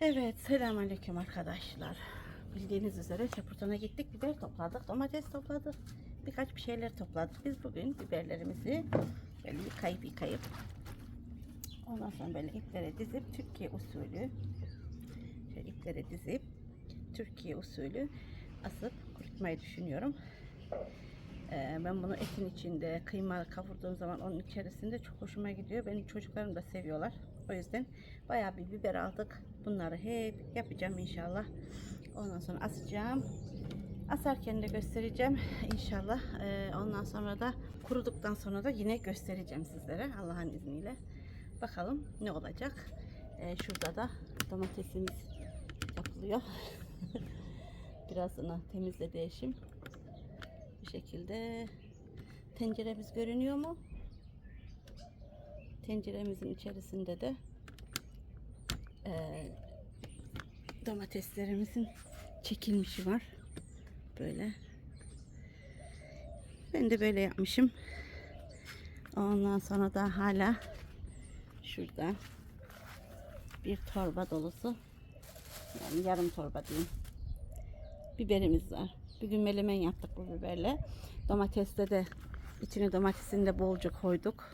Evet, selamünaleyküm arkadaşlar. Bildiğiniz üzere Çapurtan'a gittik, biber topladık, domates topladık. Birkaç bir şeyler topladık. Biz bugün biberlerimizi böyle yıkayıp yıkayıp ondan sonra böyle iplere dizip Türkiye usulü şöyle iplere dizip Türkiye usulü asıp kurutmayı düşünüyorum. Ee, ben bunu etin içinde kıyma kavurduğum zaman onun içerisinde çok hoşuma gidiyor. Benim çocuklarım da seviyorlar. O yüzden bayağı bir biber aldık. Bunları hep yapacağım inşallah. Ondan sonra asacağım. Asarken de göstereceğim inşallah. Ee, ondan sonra da kuruduktan sonra da yine göstereceğim sizlere Allah'ın izniyle. Bakalım ne olacak. Ee, şurada da domatesimiz yapılıyor. Birazını temizledi eşim. Bu şekilde tenceremiz görünüyor mu? Tenceremizin içerisinde de eee, domateslerimizin çekilmişi var. Böyle. Ben de böyle yapmışım. Ondan sonra da hala şurada bir torba dolusu yani yarım torba diyeyim biberimiz var. Bugün melemen yaptık bu biberle. Domateste de içine domatesini de bolca koyduk.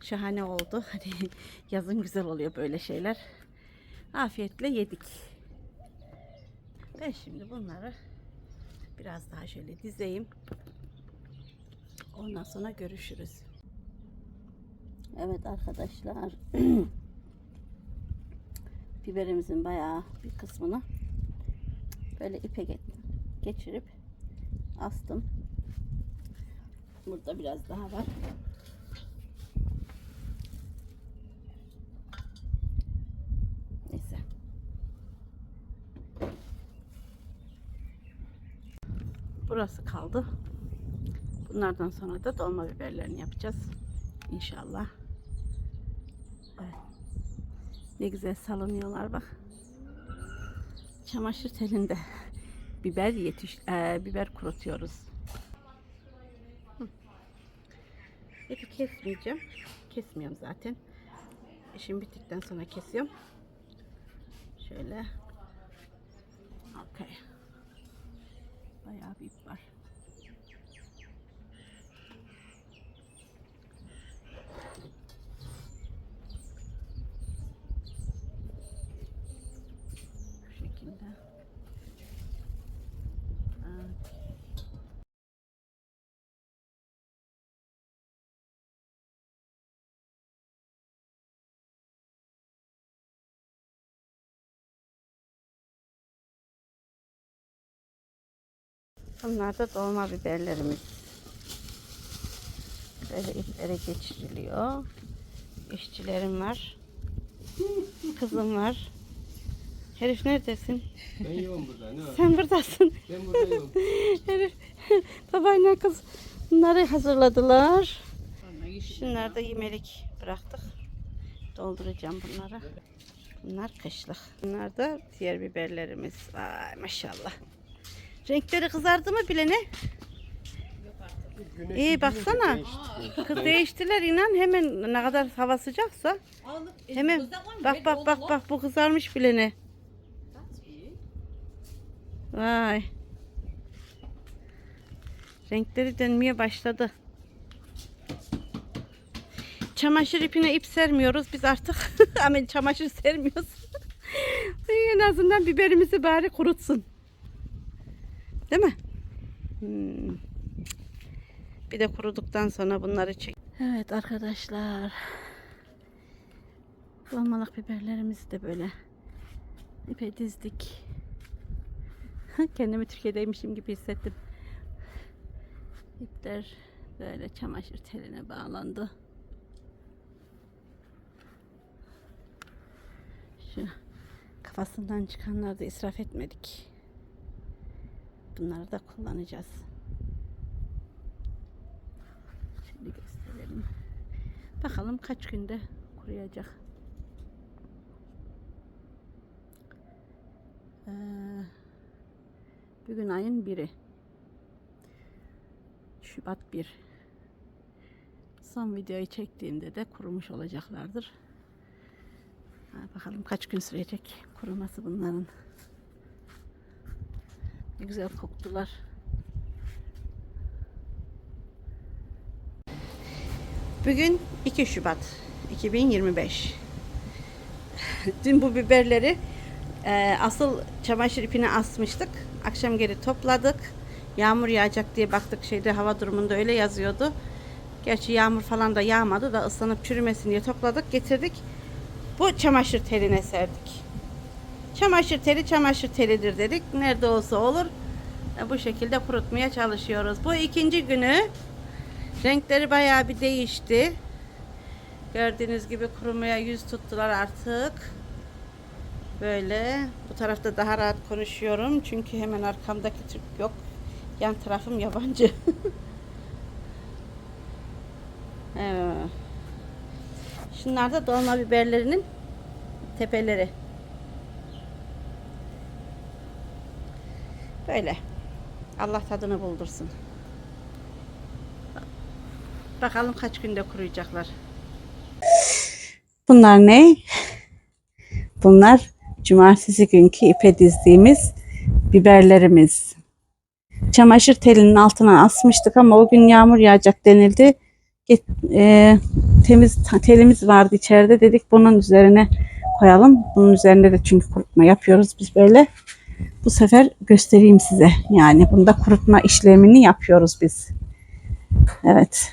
Şahane oldu. Hani yazın güzel oluyor böyle şeyler. Afiyetle yedik. Ben şimdi bunları biraz daha şöyle dizeyim. Ondan sonra görüşürüz. Evet arkadaşlar. Biberimizin bayağı bir kısmını böyle ipe geçirip astım. Burada biraz daha var. Neyse. Burası kaldı. Bunlardan sonra da dolma biberlerini yapacağız. İnşallah. Evet. Ne güzel salınıyorlar bak. Çamaşır telinde biber yetiş eee, biber kurutuyoruz. Hı. Eti kesmeyeceğim. Kesmiyorum zaten. İşim bittikten sonra kesiyorum. Şöyle. Okey. Bayağı bir var. Bu şekilde. Evet. Bunlar da dolma biberlerimiz. Böyle iplere geçiriliyor. İşçilerim var. Kızım var. Herif neredesin? Ben yoğum burada. Ne var? Sen buradasın. Ben buradayım. Herif babayla kız bunları hazırladılar. Şunları da yemelik bıraktık. Dolduracağım bunları. Bunlar kışlık. Bunlar da diğer biberlerimiz. Vay maşallah. Renkleri kızardı mı bile ne? Güneş İyi baksana. Kız değiştiler inan hemen ne kadar hava sıcaksa hemen bak bak bak bak bu kızarmış bile ne. Vay. Renkleri dönmeye başladı. Çamaşır ipine ip sermiyoruz biz artık. Ama çamaşır sermiyoruz. en azından biberimizi bari kurutsun. Değil mi? Hmm. Bir de kuruduktan sonra bunları çek. Evet arkadaşlar. Dolmalık biberlerimizi de böyle ipe dizdik. Kendimi Türkiye'deymişim gibi hissettim. İpler böyle çamaşır teline bağlandı. Şu kafasından çıkanları da israf etmedik. Bunları da kullanacağız. Şimdi gösterelim. Bakalım kaç günde kuruyacak. Ee, bugün ayın biri. Şubat 1. Son videoyu çektiğimde de kurumuş olacaklardır. Ha, bakalım kaç gün sürecek kuruması bunların. Ne güzel koktular. Bugün 2 Şubat 2025. Dün bu biberleri e, asıl çamaşır ipine asmıştık. Akşam geri topladık. Yağmur yağacak diye baktık şeyde hava durumunda öyle yazıyordu. Gerçi yağmur falan da yağmadı da ıslanıp çürümesin diye topladık getirdik. Bu çamaşır teline serdik. Çamaşır teli çamaşır telidir dedik. Nerede olsa olur. E, Bu şekilde kurutmaya çalışıyoruz. Bu ikinci günü renkleri bayağı bir değişti. Gördüğünüz gibi kurumaya yüz tuttular artık. Böyle bu tarafta daha rahat konuşuyorum. Çünkü hemen arkamdaki Türk yok. Yan tarafım yabancı. evet. Şunlar da dolma biberlerinin tepeleri. Böyle. Allah tadını buldursun. Bakalım kaç günde kuruyacaklar. Bunlar ne? Bunlar cumartesi günkü ipe dizdiğimiz biberlerimiz. Çamaşır telinin altına asmıştık ama o gün yağmur yağacak denildi. Get- e, temiz telimiz vardı içeride dedik bunun üzerine koyalım. Bunun üzerinde de çünkü kurutma yapıyoruz biz böyle. Bu sefer göstereyim size. Yani bunda kurutma işlemini yapıyoruz biz. Evet.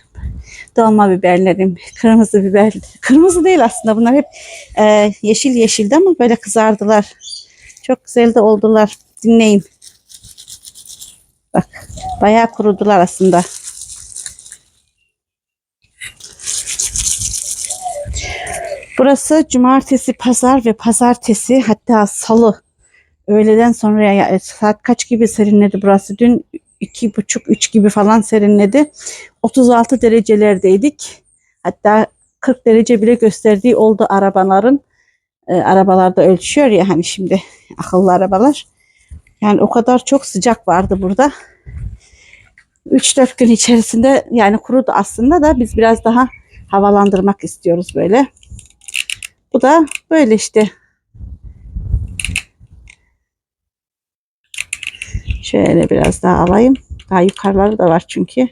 Dolma biberlerim, kırmızı biber. Kırmızı değil aslında bunlar hep e, yeşil yeşildi ama böyle kızardılar. Çok güzel de oldular. Dinleyin. Bak bayağı kurudular aslında. Burası cumartesi, pazar ve pazartesi hatta salı öğleden sonra saat kaç gibi serinledi burası? Dün iki buçuk üç gibi falan serinledi. 36 derecelerdeydik. Hatta 40 derece bile gösterdiği oldu arabaların. E, arabalarda ölçüyor ya hani şimdi akıllı arabalar. Yani o kadar çok sıcak vardı burada. 3-4 gün içerisinde yani kurudu aslında da biz biraz daha havalandırmak istiyoruz böyle. Bu da böyle işte. Şöyle biraz daha alayım. Daha yukarıları da var çünkü.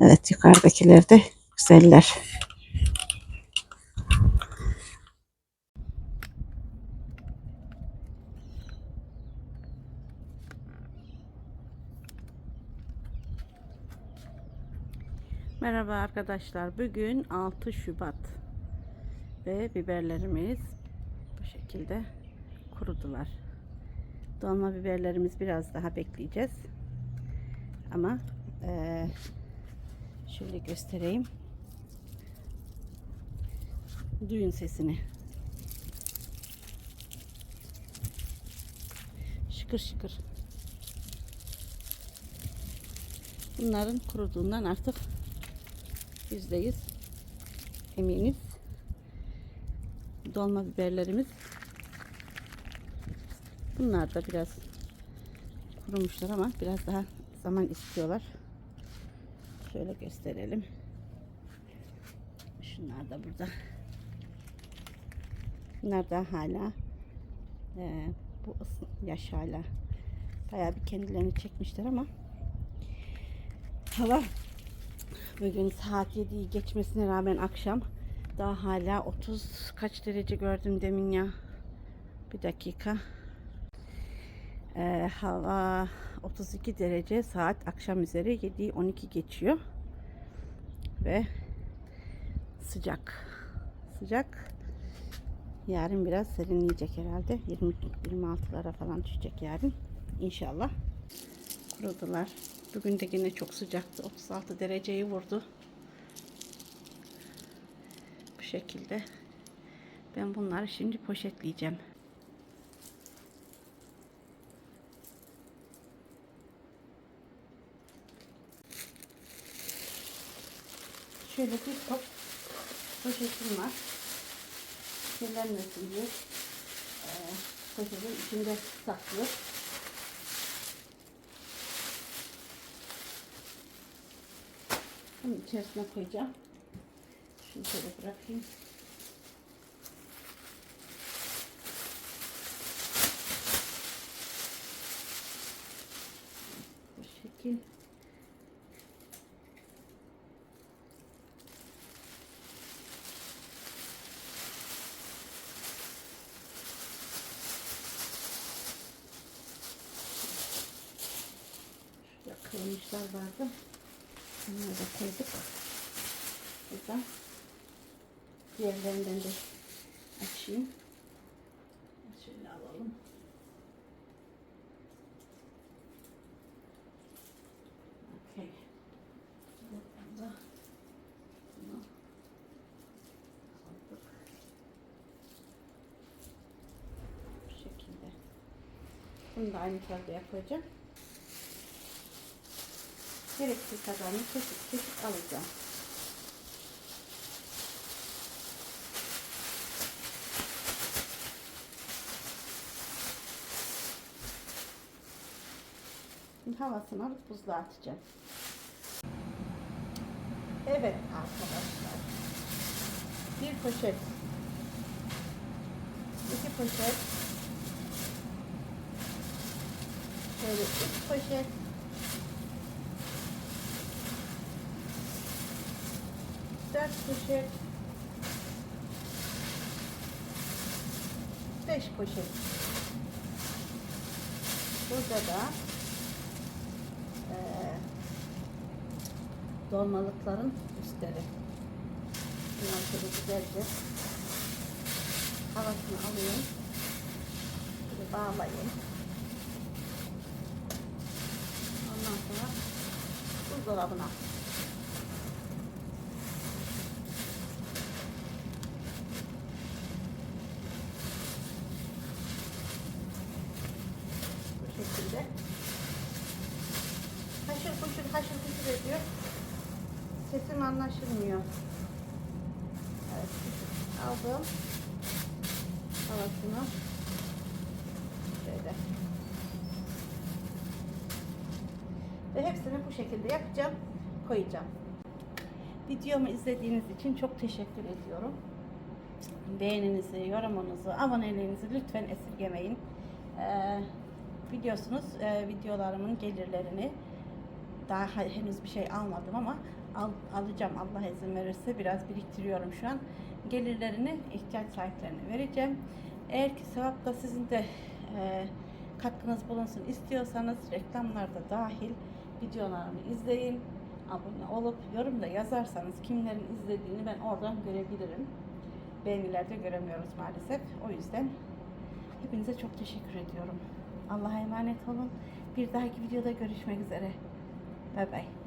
Evet yukarıdakiler de güzeller. Merhaba arkadaşlar. Bugün 6 Şubat ve biberlerimiz bu şekilde kurudular. Dolma biberlerimiz biraz daha bekleyeceğiz. Ama eee, şöyle göstereyim. Duyun sesini. Şıkır şıkır. Bunların kuruduğundan artık yüzde yüz eminiz. Dolma biberlerimiz. Bunlar da biraz kurumuşlar ama biraz daha zaman istiyorlar. Şöyle gösterelim. Şunlar da burada. Bunlar da hala e, bu yaş hala bayağı bir kendilerini çekmişler ama hava bugün saat 7'yi geçmesine rağmen akşam daha hala 30 kaç derece gördüm demin ya. Bir dakika. Ee, hava 32 derece saat akşam üzeri 7'yi 12 geçiyor. Ve sıcak. Sıcak. Yarın biraz serinleyecek herhalde. 20 26'lara falan düşecek yarın. İnşallah. Kurudular. Bugün de yine çok sıcaktı. 36 dereceyi vurdu. Bu şekilde. Ben bunları şimdi poşetleyeceğim. Şöyle bir top poşetim var. Kirlenmesin diye e, poşetin içinde saklı. Bunun içerisine koyacağım. Şunu şöyle bırakayım. Kırılmışlar vardı. Onları da koyduk. Buradan diğerlerinden de açayım. Şöyle alalım. Aldık. Bu şekilde. Bunu da aynı torbaya koyacağım. Gerektiği kadarını kesip kesip alacağım. Havasını alıp buzluğa atacağım. Evet arkadaşlar. Bir poşet. iki poşet. Şöyle üç poşet. Dört poşet. Beş poşet. Burada da eee dolmalıkların üstleri. Bunları şöyle güzelce havasını alayım. Şöyle bağlayayım. Ondan sonra buzdolabına. Sesim anlaşılmıyor. Evet. Aldım. Havasını. Şöyle. Ve hepsini bu şekilde yapacağım. Koyacağım. Videomu izlediğiniz için çok teşekkür ediyorum. Beğeninizi, yorumunuzu, aboneliğinizi lütfen esirgemeyin. Ee, biliyorsunuz e, videolarımın gelirlerini daha henüz bir şey almadım ama al, alacağım Allah izin verirse biraz biriktiriyorum şu an. Gelirlerini ihtiyaç sahiplerine vereceğim. Eğer ki sevapta sizin de e, katkınız bulunsun istiyorsanız reklamlarda dahil videolarımı izleyin. Abone olup yorum da yazarsanız kimlerin izlediğini ben oradan görebilirim. Beğenilerde göremiyoruz maalesef. O yüzden hepinize çok teşekkür ediyorum. Allah'a emanet olun. Bir dahaki videoda görüşmek üzere. Bye bye.